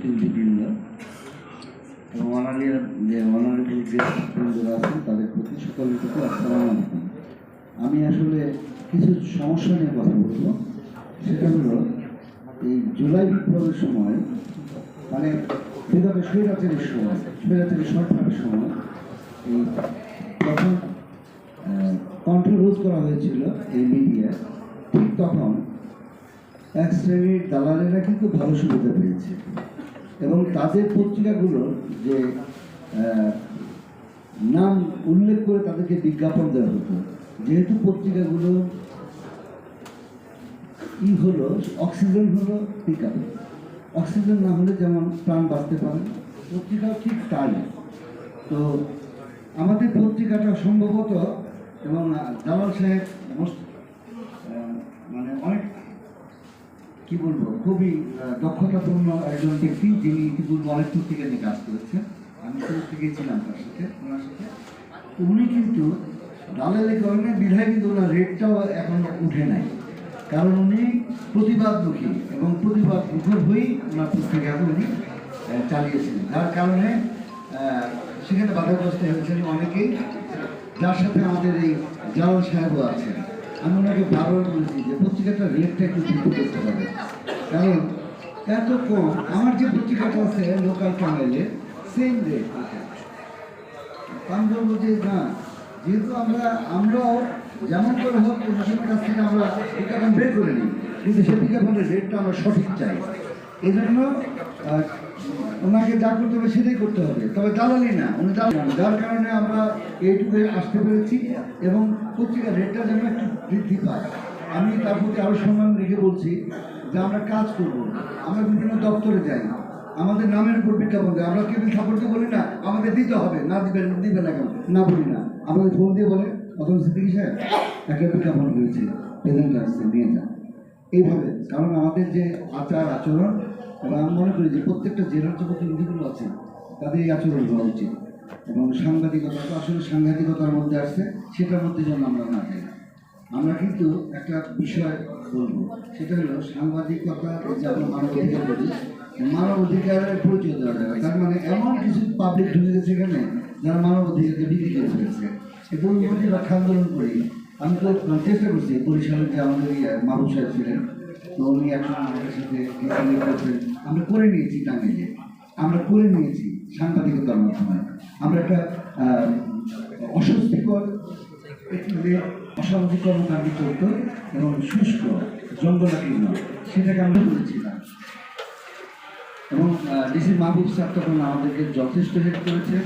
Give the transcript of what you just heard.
প্রতিনিধিবৃন্দ এবং অনারিয়ার যে অনারেবল গেস্টবৃন্দরা আছেন, তাদের প্রতি সকলের প্রতি আসসালাম আলাইকুম। আমি আসলে কিছু সমস্যা নিয়ে কথা বলব। সেটা হলো, এই জুলাই বিপ্লবের সময় মানে বিগত স্বৈরাচারের সময়, স্বৈরাচারের সরকারের সময়, এই যখন কন্ট্রোল করা হয়েছিল এই মিডিয়া। ঠিক তখন এক শ্রেণির দালালেরা কিন্তু ভালো সুবিধা পেয়েছে। এবং তাদের পত্রিকাগুলো যে নাম উল্লেখ করে তাদেরকে বিজ্ঞাপন দেওয়া হতো। যেহেতু পত্রিকাগুলো ই হলো, অক্সিজেন হলো পিক অক্সিজেন না হলে যেমন প্রাণ বাঁচতে পারে, পত্রিকাও ঠিক তাই। তো আমাদের পত্রিকাটা সম্ভবত এবং দালাল সাহেব মানে অনেক কি বলব, খুবই দক্ষতাপূর্ণ একজন ব্যক্তি যিনি ইতিপূর্বে অনেক পত্রিকা নিয়ে কাজ করেছেন। আমি পত্রিকে ছিলাম তার সাথে, ওনার সাথে। উনি কিন্তু দালালি কারণে বিধায় কিন্তু ওনার রেটটাও এখন উঠে নাই। কারণ উনি প্রতিবাদমুখী এবং প্রতিবাদ মুখর হয়েই ওনার পত্রিকাকে উনি চালিয়েছিলেন। যার কারণে সেখানে বাধাগ্রস্ত হয়েছেন অনেকেই। যার সাথে আমাদের এই জালাল সাহেবও আছেন। আমি ওনাকে বারবার বলেছি যে পত্রিকাটার রেটটা একটু বৃদ্ধি করতে হবে। কারণ এত কম আমার যে পত্রিকাটা আছে লোকাল চ্যানেলে সেম রেট বলব যে না, যেহেতু আমরা, আমরাও যেমন করে হোক প্রশাসনের কাছ থেকে আমরা বিজ্ঞাপন বের করে নিই, কিন্তু সেই বিজ্ঞাপনের রেটটা আমরা সঠিক চাই। এই জন্য ওনাকে যা করতে হবে সেটাই করতে হবে। তবে দালালি না, উনি দালালি যার কারণে আমরা এইটুকু আসতে পেরেছি এবং পত্রিকার রেটটা যেন একটু বৃদ্ধি পায়। আমি তার প্রতি আরও সম্মান রেখে বলছি যে আমরা কাজ করব। আমরা বিভিন্ন দপ্তরে যাই। আমাদের নামের উপর বিজ্ঞাপন দেয়। আমরা কেবল ঠাকুরকে বলি না আমাদের দিতে হবে। না দিবেন দিবে না কেন? না বলি না। আমাদের ফোন দিয়ে বলে অথচ সিদ্দিকি সাহেব একটা বিজ্ঞাপন হয়েছে প্রেজেন্ট আসছে, নিয়ে যান। এইভাবে, কারণ আমাদের যে আচার আচরণ, এবং আমি মনে করি যে প্রত্যেকটা জেলার যে প্রতিনিধিগুলো আছে, তাদের এই আচরণ হওয়া উচিত। এবং সাংবাদিকতা তো আসলে সাংঘাতিকতার মধ্যে আসছে, সেটার মধ্যে যেন আমরা না যাই। আমরা কিন্তু একটা বিষয় বলব। সেটা হলো সাংবাদিকতা যে মানব অধিকার বলি মানব অধিকারের পরিচয় দেওয়া যাবে তার মানে এমন কিছু পাবলিক ঢুকে গেছে এখানে যারা মানব অধিকারকে বিক্রি করে ফেলেছে। এবং যদি রক্ষা আন্দোলন করি, আমি তো চেষ্টা করছি বরিশালে যে আমাদের ইয়ে মাহবুব সাহেব ছিলেন, তো উনি এখন আমাদের সাথে আমরা করে নিয়েছি টাঙ্গাইলে। আমরা করে নিয়েছি সাংবাদিকতার মাধ্যমে। আমরা একটা অস্বস্তিকর যে অসামাজিক কর্মকাণ্ড চলত এবং শুষ্ক, জঙ্গলাকীর্ণ, সেটাকে আমরা করেছিলাম এবং ডিসি মাহবুব স্যার তখন আমাদেরকে যথেষ্ট হেল্প করেছে